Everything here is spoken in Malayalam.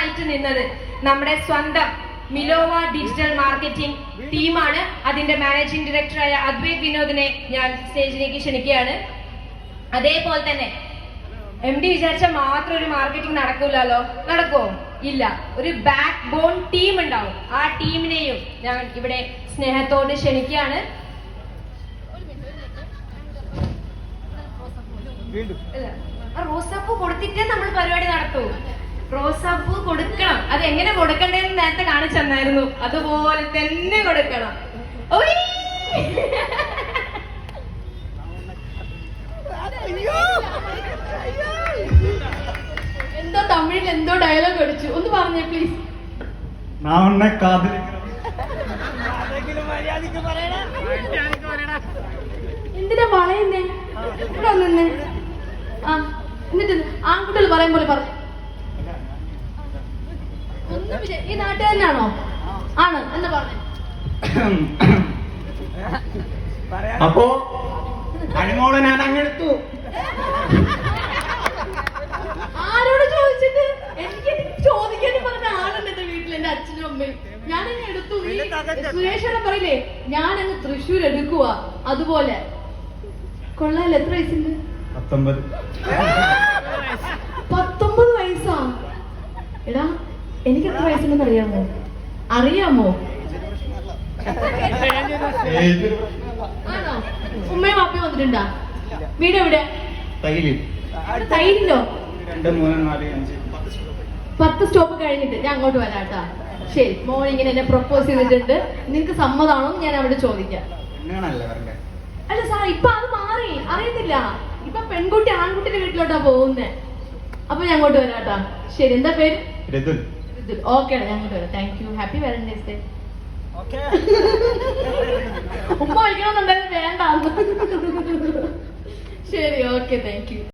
തൂണായിട്ട് നിന്നത് നമ്മുടെ സ്വന്തം മിലോവ ഡിജിറ്റൽ മാർക്കറ്റിംഗ് ടീമാണ്. അതിന്റെ മാനേജിംഗ് ഡയറക്ടറായ അദ്വൈത് വിനോദിനെ ഞാൻ സ്റ്റേജിലേക്ക് ക്ഷണിക്കുകയാണ്. അതേപോലെ തന്നെ എം ഡി വിചാരിച്ച മാത്രം ഒരു മാർക്കറ്റിംഗ് നടക്കൂലല്ലോ നടക്കുമോ ഇല്ല. ഒരു ബാക്ക് ബോൺ ടീം ഉണ്ടാവും. ആ ടീമിനെയും ഞാൻ ഇവിടെ സ്നേഹത്തോട് ക്ഷണിക്കുകയാണ്. ആ കൊടുത്തിട്ടേ നമ്മൾ പരിപാടി നടത്തൂ. റോസാപ്പൂ കൊടുക്കണം. അത് എങ്ങനെ കൊടുക്കണ്ടെന്ന് നേരത്തെ കാണിച്ചെന്നായിരുന്നു അതുപോലെ തന്നെ കൊടുക്കണം. എന്തോ തമിഴിൽ എന്തോ ഡയലോഗ് അടിച്ചു. ഒന്ന് പറഞ്ഞേ പ്ലീസ് എന്തിനാ വളയുന്നേ? ഇവിടെ വന്നെ. ആ എന്നിട്ട് ആൺകുട്ടികൾ പറയുമ്പോൾ പറഞ്ഞു ഒന്നും വിചാ- തന്നെയാണോ ആണ്? എന്ന് പറഞ്ഞു? അപ്പോ അണിമോളെ ഞാൻ അങ്ങെടുത്തു ആരോട് ചോദിച്ചിട്ട്? എനിക്ക് ചോദിക്കാൻ പറഞ്ഞ ആളുണ്ട് എന്റെ വീട്ടിൽ എന്റെ അച്ഛനും അമ്മയും. ഞാൻ അങ്ങ് എടുത്തു. ഈ സുരേഷേടെ പറയില്ലേ ഞാൻ അങ്ങ് തൃശ്ശൂർ എടുക്കുക അതുപോലെ. കൊള്ളാല്ല എത്ര വയസ്സുണ്ട്? പത്തൊമ്പത്. പത്തൊമ്പത് വയസ്സാ? എടാ എനിക്ക് എത്ര വയസ്സുണ്ടെന്ന് അറിയാമോ? അറിയാമോ? ആണോ? ഉമ്മയും അപ്പയും വന്നിട്ടുണ്ടാ? വീട് എവിടെ? തൈലിലോ പത്ത് സ്റ്റോപ്പ് കഴിഞ്ഞിട്ട് ഞാൻ അങ്ങോട്ട് വരാം കേട്ടാ ശരി മോൻ ഇങ്ങനെ എന്നെ പ്രപ്പോസ് ചെയ്തിട്ടുണ്ട്. നിങ്ങക്ക് സമ്മതാണോ എന്ന് ഞാൻ അവിടെ ചോദിക്കാം. അല്ല സാർ ഇപ്പൊ അത് മാറി. അറിയത്തില്ല. ഇപ്പൊ പെൺകുട്ടി ആൺകുട്ടിയുടെ വീട്ടിലോട്ടാ പോകുന്നേ. അപ്പൊ ഞാൻ അങ്ങോട്ട് വരാട്ടാ. ശരി എന്താ പേര്? ഓക്കെ ഞങ്ങൾക്ക് വരാം. Thank you happy Valentine's day ഉമ്മ വയ്ക്കണമെന്നുണ്ടായിരുന്നു വേണ്ട ശരി ഓക്കെ താങ്ക് യു